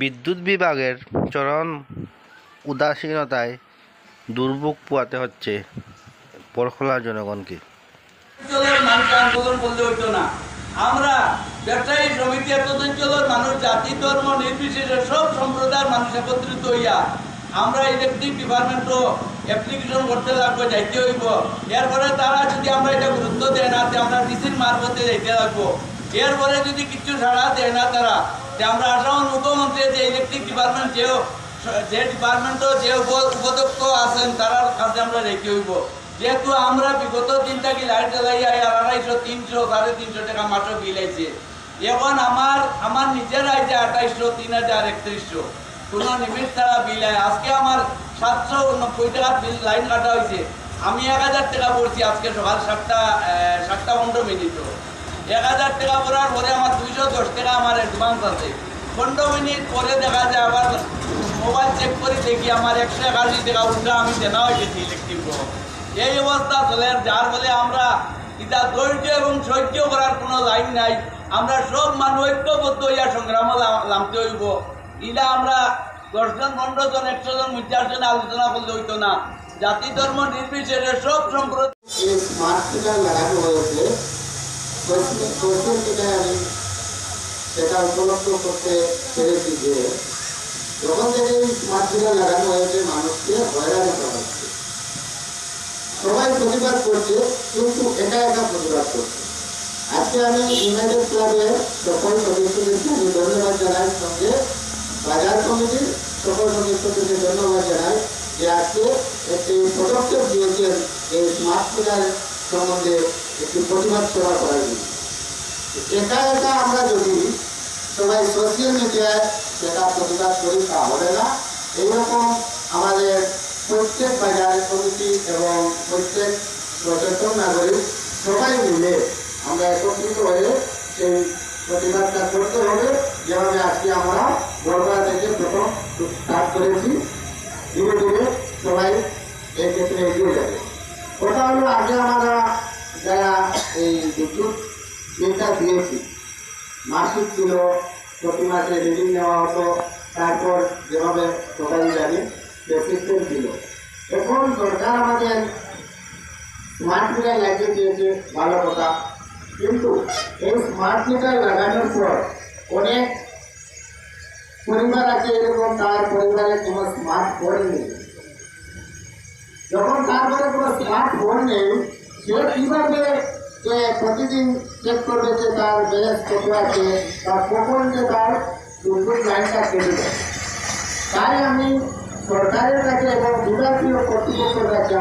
বিদ্যুৎ বিভাগের চরম উদাসীনতায় দুর্ভোগ পোয়াতে হচ্ছে পরখোলা জনগণকে। আমরা ব্যবসায়ী সমিতি এত অঞ্চলের মানুষ, জাতি, ধর্ম, নির্বিশেষে সব সম্প্রদায়ের মানুষ একত্রিত হইয়া আমরা ইলেকট্রিক ডিপার্টমেন্টও অ্যাপ্লিকেশন করতে লাগবো, যাইতে হইব। এরপরে তারা যদি আমরা এটা গুরুত্ব দেয় না আমরা ডিসির মারফতে যাইতে লাগবো। এরপরে যদি কিছু সাড়া দেয় না তারা আমরা মুখ্যমন্ত্রী যে ইলেকট্রিক ডিপার্টমেন্ট যে ডিপার্টমেন্টও যে উপ- উপদক্ষ আছেন, তারার কাছে আমরা রেখে হইব। যেহেতু আমরা বিগত দিন লাইট জ্বালাইয়া আড়াইশো, তিনশো, সাড়ে তিনশো টাকা মাসও বিল এখন আমার আমার নিজের আঠাইশশো তিন হাজার একত্রিশশো। কোনো ছাড়া বিল আয় আজকে আমার সাতশো নব্বই টাকার বিল লাইন কাটা হয়েছে আমি এক হাজার টাকা পড়ছি আজকে সকাল সাতটা সাতটা পনেরো মিনিটও। এক হাজার টাকা পড়ার পরে আমার দুইশো দশ টাকা আমার অ্যাডভান্স আছে। পনেরো মিনিট পরে দেখা যায়, আবার মোবাইল চেক করে দেখি আমার একশো একাশি টাকা উল্টা আমি দেনা হয়ে গেছি ইলেকট্রিক এই অবস্থা চলে যার ফলে আমরা এটা ধৈর্য এবং সহ্য করার কোনো লাইন নাই। আমরা সব মানুষ ঐক্যবদ্ধ হইয়া সংগ্রাম নামতে হইব এটা আমরা দশজন পনেরো জন একশো জন পঞ্চাশ জন আলোচনা করলে হইতো না। জাতি ধর্ম নির্বিশেষে সব সম্প্রদায় মিডিয়ায় আমি সেটা উপলব্ধ করতে পেরেছি যে যখন থেকে এই স্মার্ট লাগানো হয়েছে, মানুষকে হয়রানি করা হচ্ছে। সবাই প্রতিবাদ করছে, কিন্তু একা একা প্রতিবাদ করছে। আজকে আমি ইউনাইটেড ক্লাবের সকল সদস্যদেরকে আমি ধন্যবাদ জানাই, সঙ্গে বাজার কমিটির সকল সদস্যদেরকে ধন্যবাদ জানাই যে আজকে একটি পদক্ষেপ দিয়েছেন এই স্মার্ট মিটার সম্বন্ধে একটি প্রতিবাদ করার জন্য একা একা আমরা যদি সবাই সোশ্যাল মিডিয়ায় সেটা প্রতিবাদ করি, তা হবে না। এইরকম আমাদের প্রত্যেক বাজার কমিটি এবং প্রত্যেক সচেতন নাগরিক সবাই মিলে আমরা একত্রিত হয়ে সেই প্রতিবাদটা করতে হবে। যেভাবে আজকে আমরা বড়রা থেকে প্রথম স্টার্ট করেছি, ধীরে ধীরে সবাই এই বিদ্যুৎ বিলটা দিয়েছি, মাসিক ছিল, প্রতি মাসে রিডিং নেওয়া হতো, তারপর যেভাবে সবাই জানে সিস্টেম ছিল। এখন সরকার আমাদের স্মার্ট মিটার লাগিয়ে দিয়েছে, ভালো কথা। কিন্তু এই স্মার্ট মিটার লাগানোর পর অনেক পরিবার আছে এরকম, তার পরিবারে কোনো স্মার্টফোন নেই। যখন তারপরে কোনো স্মার্টফোন নেই, সে কীভাবে যে প্রতিদিন চেক করবে যে তার ব্যালেন্স কত আছে বা কখন যে তার বিদ্যুৎ লাইনটা কেটে যায়। তাই আমি সরকারের কাছে এবং দুরাজীয় কর্তৃপক্ষের কাছে